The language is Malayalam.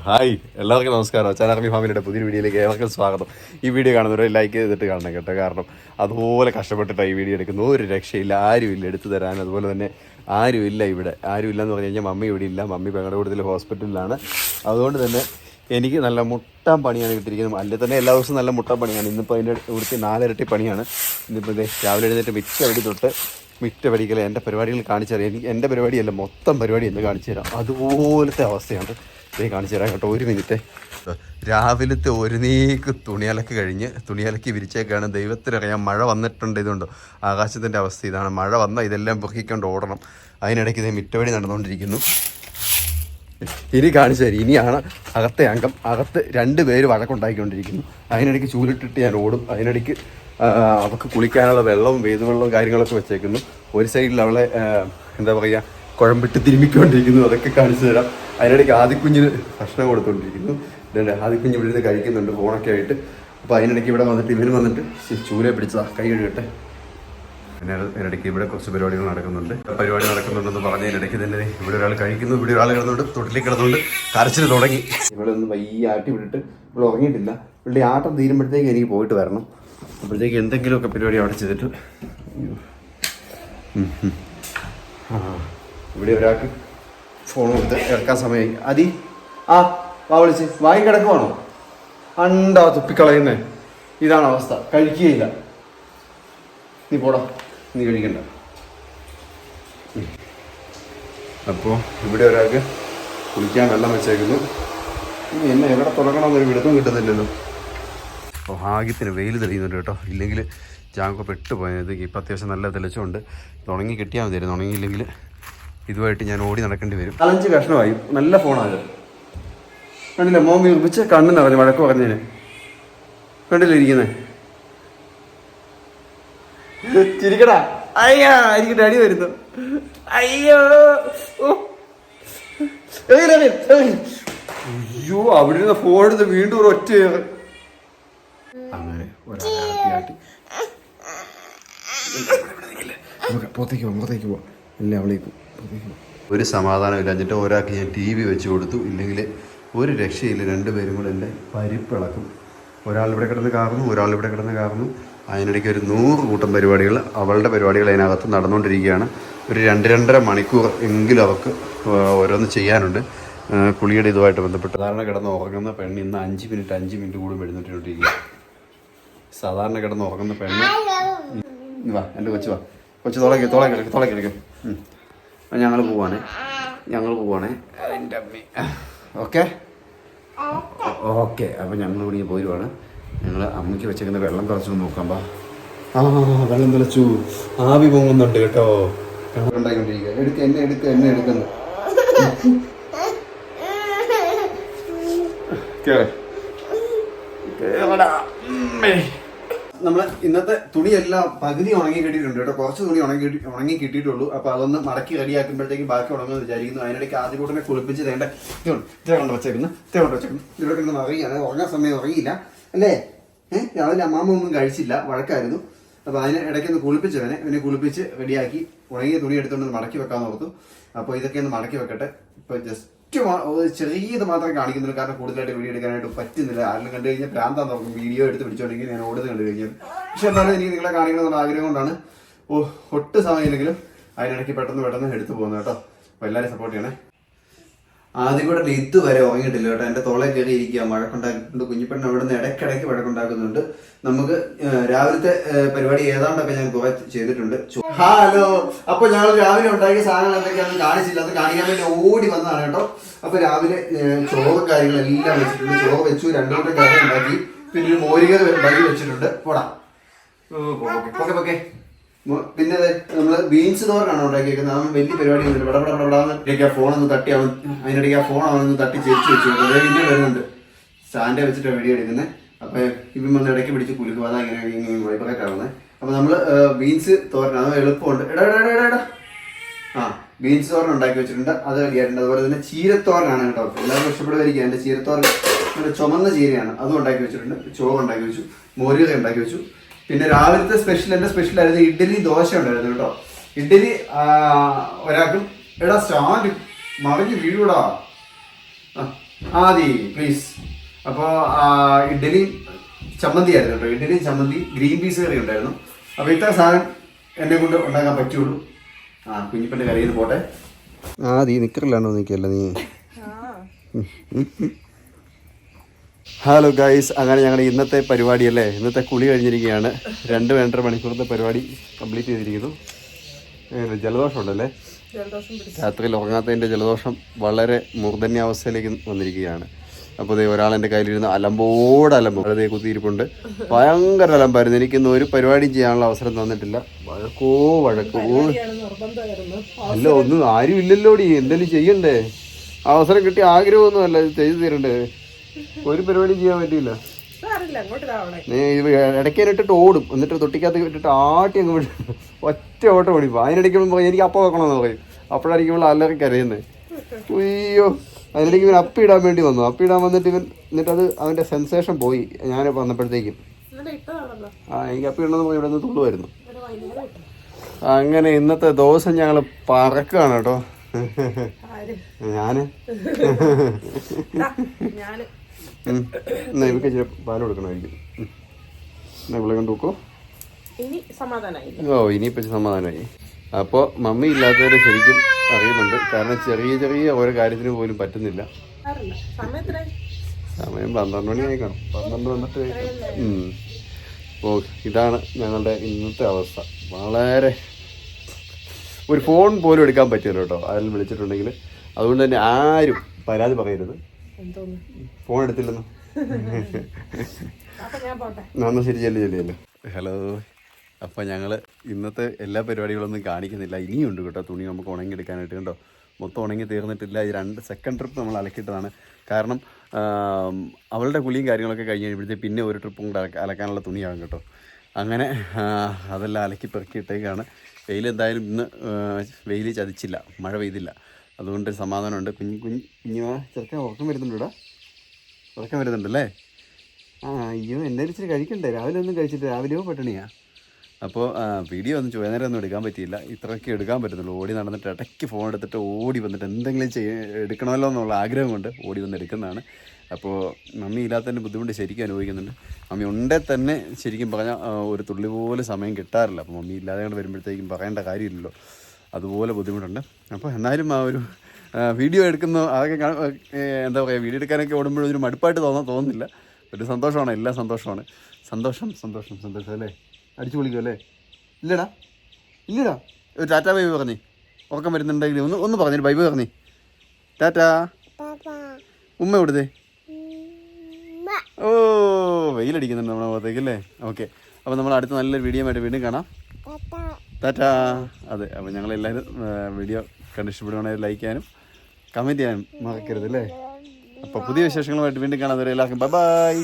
ഹായ് എല്ലാവർക്കും നമസ്കാരം. ചാനർമി ഫാമിലിയുടെ പുതിയൊരു വീഡിയോയിലേക്ക് ഏവർക്കും സ്വാഗതം. ഈ വീഡിയോ കാണുന്നവരെ ലൈക്ക് ചെയ്തിട്ട് കാണണം കേട്ടോ. കാരണം അതുപോലെ കഷ്ടപ്പെട്ടിട്ട് ഈ വീഡിയോ എടുക്കുന്നത്. ഒരു രക്ഷയില്ല ആരുമില്ല എടുത്തു തരാൻ. അതുപോലെ തന്നെ ആരുമില്ല ഇവിടെ. ആരുമില്ല എന്ന് പറഞ്ഞു കഴിഞ്ഞാൽ മമ്മി ഇവിടെ ഇല്ല. മമ്മി പെങ്ങളുടെ കൂടുതൽ ഹോസ്പിറ്റലിലാണ്. അതുകൊണ്ട് തന്നെ എനിക്ക് നല്ല മുട്ടാൻ പണിയാണ് കിട്ടിയിരിക്കുന്നത്. അല്ലെ തന്നെ എല്ലാ ദിവസവും നല്ല മുട്ടാൻ പണിയാണ്. ഇന്നിപ്പോൾ അതിന്റെ ഇവിടുത്തെ നാലിരട്ടി പണിയാണ്. ഇന്നിപ്പോൾ ഇത് രാവിലെ എഴുന്നേറ്റ് മിക്ക അവിടെ തൊട്ട് മിറ്റ പഠിക്കലെ എന്റെ പരിപാടികൾ കാണിച്ചു തരാം എനിക്ക് എന്റെ പരിപാടിയല്ല മൊത്തം പരിപാടി എന്ന് കാണിച്ചു തരാം അതുപോലത്തെ അവസ്ഥയാണ്. ഇത് കാണിച്ചു തരാം കേട്ടോ ഒരു മിനിറ്റ്. രാവിലത്തെ ഒരു നീക്ക് തുണിയലക്ക് കഴിഞ്ഞ് തുണിയലക്കി വിരിച്ചേക്കാണ്. ദൈവത്തിനറിയാം മഴ വന്നിട്ടുണ്ട് ഇതുണ്ടോ. ആകാശത്തിന്റെ അവസ്ഥ ഇതാണ്. മഴ വന്നാൽ ഇതെല്ലാം പൊക്കിക്കൊണ്ട് ഓടണം. അതിനിടയ്ക്ക് ഇത് മിറ്റവഴി നടന്നുകൊണ്ടിരിക്കുന്നു. ഇനി കാണിച്ചു തരും. ഇനിയാണ് അകത്തെ അംഗം. അകത്ത് രണ്ട് പേര് വഴക്കുണ്ടാക്കിക്കൊണ്ടിരിക്കുന്നു അതിനിടയ്ക്ക് ചൂലിട്ടിട്ട് ഞാൻ ഓടും. അതിനിടയ്ക്ക് അവൾക്ക് കുളിക്കാനുള്ള വെള്ളവും വേദവെള്ളവും കാര്യങ്ങളൊക്കെ വെച്ചേക്കുന്നു. ഒരു സൈഡിൽ അവളെ എന്താ പറയുക കുഴമ്പിട്ട് തിരുമ്മിക്കൊണ്ടിരിക്കുന്നു. അതൊക്കെ കാണിച്ചു തരാം. അതിനിടയ്ക്ക് ആദിക്കുഞ്ഞിന് ഭക്ഷണം കൊടുത്തുകൊണ്ടിരിക്കുന്നു ഇതുണ്ട് ആദിക്കുഞ്ഞ് ഇവിടുന്ന് കഴിക്കുന്നുണ്ട് ഫോണൊക്കെ ആയിട്ട്. അപ്പോൾ അതിനിടയ്ക്ക് ഇവിടെ വന്നിട്ട് ഇവന് വന്നിട്ട് ചൂല പിടിച്ചതാ കൈ കഴുകട്ടെ. പിന്നെ അതിനിടയ്ക്ക് ഇവിടെ കുറച്ച് പരിപാടികൾ നടക്കുന്നുണ്ട്. പരിപാടി നടക്കുന്നുണ്ടെന്ന് പറഞ്ഞതിനിടയ്ക്ക് തന്നെ ഇവിടെ ഒരാൾ കഴിക്കുന്നു ഇവിടെ ഒരാൾ കിടന്നുണ്ട് തൊട്ടിലേക്ക് കിടന്നുകൊണ്ട് കരച്ചിൽ തുടങ്ങി. ഇവിടെ ഒന്ന് വയ്യ ആട്ടി വിട്ടിട്ട് ഇവിടെ ഉറങ്ങിയിട്ടില്ല. ഇവിടെ ആട്ടം തീരുമ്പോഴത്തേക്ക് എനിക്ക് പോയിട്ട് വരണം. അപ്പോഴത്തേക്ക് എന്തെങ്കിലുമൊക്കെ പരിപാടി അവിടെ ചെയ്തിട്ട്. ഇവിടെ ഒരാൾക്ക് ഫോൺ കൊടുത്ത് ഇറക്കാൻ സമയമായി അതി ആ വാ വിളിച്ച്. വായി കിടക്കുവാണോ? അണ്ടാ തുപ്പിക്കളയുന്നേ. ഇതാണ് അവസ്ഥ. കഴിക്കുകയില്ല. നീ പോടാ. നീ കഴിക്കണ്ട. അപ്പോൾ ഇവിടെ ഒരാൾക്ക് കുളിക്കാൻ വെള്ളം വെച്ചേക്കുന്നു. ഇനി എന്നെ എവിടെ തുടങ്ങണമെന്നൊരു വിടുന്നും കിട്ടുന്നില്ലല്ലോ. അപ്പോൾ ഭാഗ്യത്തിന് വെയിൽ തെളിയുന്നുണ്ട് കേട്ടോ. ഇല്ലെങ്കിൽ ജാങ്ക പെട്ടു പോയത് ഇപ്പം അത്യാവശ്യം നല്ല തെളിച്ചമുണ്ട്. ഉണങ്ങി കിട്ടിയാൽ മതിയായിരുന്നു. ഉണങ്ങിയില്ലെങ്കിൽ ഇതുമായിട്ട് ഞാൻ ഓടി നടക്കേണ്ടി വരും. അലഞ്ച് കഷ്ണമായി. നല്ല ഫോണാണ് കണ്ടില്ല മോൻ വിർപ്പിച്ച് കണ്ണ് നിറഞ്ഞു വഴക്ക് പറഞ്ഞതിന് കണ്ടില്ല ഇരിക്കുന്നേ? ചിരിക്കടാ. അയ്യാ എനിക്ക് അടി വരുന്നു. അയ്യോ. അയ്യോ അവിടെ നിന്ന് ഫോൺ എടുത്ത് വീണ്ടും ഒരു ഒറ്റ. അങ്ങനെ നമുക്ക് പുറത്തേക്ക് പോവാം പുറത്തേക്ക് പോവാം ഇല്ല അവളേക്ക്. ഒരു സമാധാനം ഇല്ല എന്നിട്ട് ഒരാൾക്ക് ഞാൻ ടി വി വെച്ച് കൊടുത്തു. ഇല്ലെങ്കിൽ ഒരു രക്ഷയില്ല. രണ്ടുപേരും കൂടെ എന്റെ പരിപ്പിളക്കും. ഒരാൾ ഇവിടെ കിടന്ന് കാറുന്നു ഒരാൾ ഇവിടെ കിടന്ന് കാറുന്നു. അതിനിടയ്ക്ക് ഒരു നൂറ് കൂട്ടം പരിപാടികൾ അവളുടെ പരിപാടികൾ അതിനകത്ത് നടന്നുകൊണ്ടിരിക്കുകയാണ്. ഒരു രണ്ട് രണ്ടര മണിക്കൂർ എങ്കിലും അവർക്ക് ഓരോന്ന് ചെയ്യാനുണ്ട്. കുളിയുടെ ഇതുമായിട്ട് ബന്ധപ്പെട്ട് സാധാരണ കിടന്ന് ഉറങ്ങുന്ന പെണ്ണ് ഇന്ന് അഞ്ച് മിനിറ്റ് അഞ്ച് മിനിറ്റ് കൂടും എഴുന്നേറ്റിരിക്കുക സാധാരണ കിടന്ന് ഉറങ്ങുന്ന പെണ്ണ് വാ എന്റെ കൊച്ചു വാ. കൊച്ചു തുളക്കി തുളക്കി തുളക്കി എടുക്കും. ഞങ്ങൾ പോവാണ്. ഞങ്ങൾ പോവാണ്. എന്റെ അമ്മി. ഓക്കെ? ഓക്കെ. അപ്പം ഞങ്ങൾ ഇവിടെ പോയിരുവാണ് ഞങ്ങൾ അമ്മയ്ക്ക് വെച്ചിരിക്കുന്ന വെള്ളം തിളച്ചു നോക്കാം പാ ആ വെള്ളം തിളച്ചു. ആവി പൊങ്ങുന്നുണ്ട് കേട്ടോ. ഉണ്ടായിക്കൊണ്ടിരിക്കുക എടുക്ക എന്നെ എടുക്ക എന്നെ എടുക്കുന്നു. കേറ്. നമ്മൾ ഇന്നത്തെ തുണിയെല്ലാം പകുതി ഉണങ്ങി കിട്ടിയിട്ടുണ്ട് കേട്ടോ. കുറച്ച് തുണി ഉണങ്ങി ഉണങ്ങി കിട്ടിയിട്ടുള്ളൂ. അപ്പൊ അതൊന്ന് മടക്കി റെഡിയാക്കുമ്പോഴത്തേക്ക് ബാക്കി ഉണങ്ങുമെന്ന് വിചാരിക്കുന്നു. അതിനിടയ്ക്ക് ആദ്യ കുളിപ്പിച്ച് തേണ്ട ഇതേ കൊണ്ട് വെച്ചേക്കുന്നു? ഇതേ വെച്ചേക്കുന്നു? ഇവിടെ കിടന്ന് അതായത് ഉറങ്ങാൻ സമയം ഉറങ്ങിയില്ല. അല്ലേ? ഏഹ് രാവിലെ അമ്മാമ്മ ഒന്നും കഴിച്ചില്ല. വഴക്കായിരുന്നു. അപ്പൊ അതിന് ഇടയ്ക്ക് ഒന്ന് കുളിപ്പിച്ചവനെ അവനെ കുളിപ്പിച്ച് റെഡിയാക്കി ഉണങ്ങിയ തുണി എടുത്തുകൊണ്ട് മടക്കി വെക്കാൻ ഓർത്തു. അപ്പോൾ ഇതൊക്കെ ഒന്ന് മടക്കി വെക്കട്ടെ. ഇപ്പൊ ജസ്റ്റ് ചെറിയത് മാത്രമേ കാണിക്കുന്നുള്ളൂ. കാരണം കൂടുതലായിട്ട് വീഡിയോ എടുക്കാനായിട്ട് പറ്റുന്നില്ല. ആരെങ്കിലും കണ്ടു കഴിഞ്ഞാൽ ഭ്രാന്താൻ തുടങ്ങും വീഡിയോ എടുത്ത് പിടിച്ചോണ്ടെങ്കിൽ ഞാൻ ഓടുന്നത് കണ്ടു കഴിഞ്ഞാൽ. പക്ഷെ എന്നാലും എനിക്ക് നിങ്ങളെ കാണിക്കണമെന്നുള്ള ആഗ്രഹം കൊണ്ടാണ്. ഓ ഒട്ടും സമയമില്ലെങ്കിലും അതിനിടയ്ക്ക് പെട്ടെന്ന് പെട്ടെന്ന് എടുത്തു പോകുന്നത് കേട്ടോ. അപ്പോൾ എല്ലാവരും സപ്പോർട്ട് ചെയ്യണേ. ആദ്യം കൂടെ ഇതുവരെ ഉറങ്ങിയിട്ടില്ല കേട്ടോ. എന്റെ തോളെ കയറി ഇരിക്കുക. വഴക്കുണ്ടാക്കിയിട്ടുണ്ട് കുഞ്ഞിപ്പെണ്ണ അവിടെ നിന്ന് ഇടയ്ക്കിടയ്ക്ക് വഴക്കുണ്ടാക്കുന്നുണ്ട്. നമുക്ക് രാവിലത്തെ പരിപാടി ഏതാണ്ടൊക്കെ ഞാൻ കുറെ ചെയ്തിട്ടുണ്ട്. ഹലോ. അപ്പൊ ഞങ്ങൾ രാവിലെ ഉണ്ടാക്കിയ സാധനങ്ങൾ എന്തൊക്കെയാണെന്ന് കാണിച്ചില്ല. അത് കാണിക്കാൻ വേണ്ടി ഓടി വന്നതാണ് കേട്ടോ. അപ്പൊ രാവിലെ ചോറ് കാര്യങ്ങളെല്ലാം വെച്ചിട്ടുണ്ട്. ചോറ് വെച്ചു. രണ്ടു കൂട്ടം കറി ഉണ്ടാക്കി. പിന്നെ ഒരു മോരുകറി ഉണ്ടാക്കി വെച്ചിട്ടുണ്ട്. പോടാ. ഓക്കെ ഓക്കെ പിന്നെ നമ്മൾ ബീൻസ് തോരനാണ് ഉണ്ടാക്കിയേക്കുന്നത്? അവൻ വലിയ പരിപാടി ഒന്നുമില്ല ഇവിടെ ഇവിടെ ഇവിടെ ഒന്ന് തട്ടി അവൻ അതിനിടയ്ക്ക് ആ ഫോൺ അവനൊന്ന് തട്ടി ചേച്ചി വെച്ചു അതേ പിന്നെ വരുന്നുണ്ട്. സ്റ്റാൻഡ് വെച്ചിട്ട് വീഡിയോ എടുക്കുന്നത് അപ്പൊ ഇവൻ വന്ന് ഇടയ്ക്ക് പിടിച്ച് കുലുക്കും. അതാ ഇങ്ങനെ ഇങ്ങനെ വൈപ്പൊക്കെ ആവുന്നത് അപ്പൊ നമ്മൾ ബീൻസ് തോരൻ അത് എളുപ്പമുണ്ട്. എടാ എടാ എടാ, എടാ ആ ബീൻസ് തോരൻ ഉണ്ടാക്കി വെച്ചിട്ടുണ്ട്. അത് റെഡിയായിട്ടുണ്ട് അതുപോലെ തന്നെ ചീരത്തോരനാണ് കേട്ടോ. എല്ലാവരും ഇഷ്ടപ്പെടുമായിരിക്കും എന്റെ ചീരത്തോരൻ ചുമന്ന ചീരയാണ്. അതും ഉണ്ടാക്കി വെച്ചിട്ടുണ്ട്. ചോറ് ഉണ്ടാക്കി വെച്ചു. മോരുകറി ഉണ്ടാക്കി വെച്ചു. പിന്നെ രാവിലത്തെ സ്പെഷ്യൽ എന്റെ സ്പെഷ്യൽ ആയിരുന്നു ഇഡ്ഡലി ദോശ ഉണ്ടായിരുന്നു കേട്ടോ. ഇഡ്ഡലി ഒരാൾക്കും എടാ സ്റ്റാൻഡ് മറിഞ്ഞ് വീഴൂടാ ആ ആദി പ്ലീസ് അപ്പോൾ ഇഡ്ഡലി ചമ്മന്തി ആയിരുന്നു കേട്ടോ. ഇഡ്ഡലി ചമ്മന്തി ഗ്രീൻ പീസ് കറി ഉണ്ടായിരുന്നു. അപ്പോൾ ഇത്ര സാധനം എന്നെ കൊണ്ട് ഉണ്ടാക്കാൻ പറ്റുള്ളൂ. ആ കുഞ്ഞിപ്പന്റെ കറിയിൽ നിന്ന് പോട്ടെ. ആദി നിക്കറിലാണോ നിൽക്കല്ല നീ? ഹലോ ഗൈസ് അങ്ങനെ ഞങ്ങൾ ഇന്നത്തെ പരിപാടി അല്ലേ? ഇന്നത്തെ കുളി കഴിഞ്ഞിരിക്കുകയാണ്. രണ്ട് രണ്ടര മണിക്കൂറത്തെ പരിപാടി കംപ്ലീറ്റ് ചെയ്തിരിക്കുന്നു. ജലദോഷം ഉണ്ടല്ലേ രാത്രിയിൽ ഉറങ്ങാത്തതിന്റെ ജലദോഷം വളരെ മൂർധന്യാവസ്ഥയിലേക്ക് വന്നിരിക്കുകയാണ്. അപ്പോൾ ഇതേ ഒരാൾ എന്റെ കയ്യിലിരുന്ന് അലമ്പോട് അലമ്പ് വളരെ കുത്തിയിരിപ്പുണ്ട്. ഭയങ്കര അലമ്പായിരുന്നു. എനിക്കിന്ന് ഒരു പരിപാടിയും ചെയ്യാനുള്ള അവസരം തന്നിട്ടില്ല. വഴക്കോ വഴക്കോ. അല്ല ഒന്നും ആരും ഇല്ലല്ലോടി എന്തെങ്കിലും ചെയ്യണ്ടേ? അവസരം കിട്ടിയ ആഗ്രഹമൊന്നുമല്ല. ചെയ്തു തരണ്ടേ? ഒരു പരിപാടി ചെയ്യാൻ പറ്റിയില്ല. നീ ഇത് ഓടും. എന്നിട്ട് തൊട്ടിക്കകത്ത് ഇട്ടിട്ട് ആട്ടി അങ്ങ് വിടും. ഒറ്റ ഓട്ടം ഓടിപ്പോ അതിനിടയ്ക്ക് എനിക്ക് അപ്പം വെക്കണമെന്ന് പറയും. അപ്പോഴായിരിക്കും ഇവിടെ അല്ലറി കരയുന്നത് അയ്യോ. അതിനിടയ്ക്ക് ഇവൻ അപ്പിടാൻ വേണ്ടി വന്നു. അപ്പിടാൻ വന്നിട്ട് ഇവൻ എന്നിട്ട് അത് അവന്റെ സെൻസേഷൻ പോയി. ഞാൻ വന്നപ്പോഴത്തേക്കും. ആ എനിക്ക് അപ്പിടണമെന്ന് പോയി ഇവിടെ നിന്ന് തുള്ളുമായിരുന്നു അങ്ങനെ ഇന്നത്തെ ദിവസം ഞങ്ങൾ പറക്കുകയാണ് കേട്ടോ. ഞാൻ. എന്നാ ഇവക്ക് ഇച്ചിരി പാൽ കൊടുക്കണമായിരിക്കും. എന്നാ ഇവളെ കൊണ്ട് നോക്കോ. ഓ സമാധാനമായി അപ്പോൾ മമ്മി ഇല്ലാത്തവരെ ശരിക്കും അറിയുന്നുണ്ട്. കാരണം ചെറിയ ചെറിയ ഓരോ കാര്യത്തിന് പോലും പറ്റുന്നില്ല. സമയം പന്ത്രണ്ട് മണിയായി കാണും പന്ത്രണ്ട് വന്നിട്ട് ഓ ഇതാണ് ഞങ്ങളുടെ ഇന്നത്തെ അവസ്ഥ. വളരെ ഒരു ഫോൺ പോലും എടുക്കാൻ പറ്റില്ല കേട്ടോ. അതിൽ വിളിച്ചിട്ടുണ്ടെങ്കിൽ അതുകൊണ്ട് തന്നെ ആരും പരാതി പറയരുത്. ഫോൺ എടുത്തില്ലെന്ന്? നന്ന ശരി ചെല്ലു ചെല്ലു ഹലോ. അപ്പൊ ഞങ്ങൾ ഇന്നത്തെ എല്ലാ പരിപാടികളൊന്നും കാണിക്കുന്നില്ല. ഇനിയുണ്ട് കേട്ടോ തുണി നമുക്ക് ഉണങ്ങിയെടുക്കാനായിട്ട് കണ്ടോ? മൊത്തം ഉണങ്ങി തീർന്നിട്ടില്ല. ഈ രണ്ട് സെക്കൻഡ് ട്രിപ്പ് നമ്മൾ അലക്കിയിട്ടതാണ്. കാരണം അവളുടെ കുളിയും കാര്യങ്ങളൊക്കെ കഴിഞ്ഞ് കഴിയുമ്പോഴത്തേക്ക് പിന്നെ ഒരു ട്രിപ്പും കൂടെ അലക്ക- അലക്കാനുള്ള തുണിയാകും കേട്ടോ. അങ്ങനെ അതെല്ലാം അലക്കി പെറുക്കിയിട്ടേക്കാണ് വെയിൽ എന്തായാലും ഇന്ന് വെയിൽ ചതിച്ചില്ല. മഴ പെയ്തില്ല. അതുകൊണ്ട് സമാധാനമുണ്ട്. കുഞ്ഞു കുഞ്ഞു കുഞ്ഞു ചെറുക്കൻ ഉറക്കം വരുന്നുണ്ട് ഇവിടെ ഉറക്കം വരുന്നുണ്ടല്ലേ? ആ അയ്യോ എന്നെ ഇച്ചിരി കഴിക്കണ്ടേ? രാവിലെ ഒന്നും കഴിച്ചിട്ട് രാവിലെയോ പട്ടിണിയാ? അപ്പോൾ വീഡിയോ ഒന്നും വൈകുന്നേരം നേരം ഒന്നും എടുക്കാൻ പറ്റിയില്ല. ഇത്രയൊക്കെ എടുക്കാൻ പറ്റുന്നുള്ളൂ ഓടി നടന്നിട്ട് ഇടയ്ക്ക് ഫോൺ എടുത്തിട്ട് ഓടി വന്നിട്ട് എന്തെങ്കിലും ചെയ്യ എടുക്കണമല്ലോ എന്നുള്ള ആഗ്രഹം കൊണ്ട് ഓടി വന്ന് എടുക്കുന്നതാണ്. അപ്പോൾ മമ്മി ഇല്ലാത്തതിന്റെ ബുദ്ധിമുട്ട് ശരിക്കും അനുഭവിക്കുന്നുണ്ട്. മമ്മി ഉണ്ടേ തന്നെ ശരിക്കും പറഞ്ഞാൽ ഒരു തുള്ളി പോലെ സമയം കിട്ടാറില്ല. അപ്പോൾ മമ്മി ഇല്ലാതെ കൊണ്ട് വരുമ്പോഴത്തേക്കും പറയേണ്ട കാര്യമില്ലല്ലോ. അതുപോലെ ബുദ്ധിമുട്ടുണ്ട്. അപ്പോൾ എന്നാലും ആ ഒരു വീഡിയോ എടുക്കുന്ന അതൊക്കെ എന്താ പറയുക വീഡിയോ എടുക്കാനൊക്കെ ഓടുമ്പോഴും ഒരു മടുപ്പായിട്ട് തോന്നാൻ തോന്നുന്നില്ല. ഒരു സന്തോഷമാണ് എല്ലാം സന്തോഷമാണ്. സന്തോഷം സന്തോഷം സന്തോഷം അല്ലേ? അടിച്ചു പൊളിക്കും അല്ലേ? ഇല്ലടാ ഇല്ലടാ. ഒരു ടാറ്റ ബൈബ് പറഞ്ഞേ. ഉറക്കം വരുന്നുണ്ടെങ്കിൽ ഒന്ന് ഒന്ന് പറഞ്ഞു ബൈബ് പറഞ്ഞേ. ടാറ്റാ. ഉമ്മ എവിടുത്തെ? ഓ വെയിലടിക്കുന്നുണ്ട് നമ്മുടെ മുഖത്തേക്ക് അല്ലേ? ഓക്കെ. അപ്പോൾ നമ്മൾ അടുത്ത നല്ലൊരു വീഡിയോ ആയിട്ട് വീണ്ടും കാണാം. ടാറ്റാ. അതെ അപ്പോൾ ഞങ്ങളെല്ലാവരും വീഡിയോ കണ്ട് ഇഷ്ടപ്പെടുകയാണെങ്കിൽ ലൈക്ക് ചെയ്യാനും കമന്റ് ചെയ്യാനും മറക്കരുത് അല്ലേ? അപ്പോൾ പുതിയ വിശേഷങ്ങളുമായിട്ട് വീണ്ടും കാണാൻ എല്ലാവർക്കും ബൈ ബൈ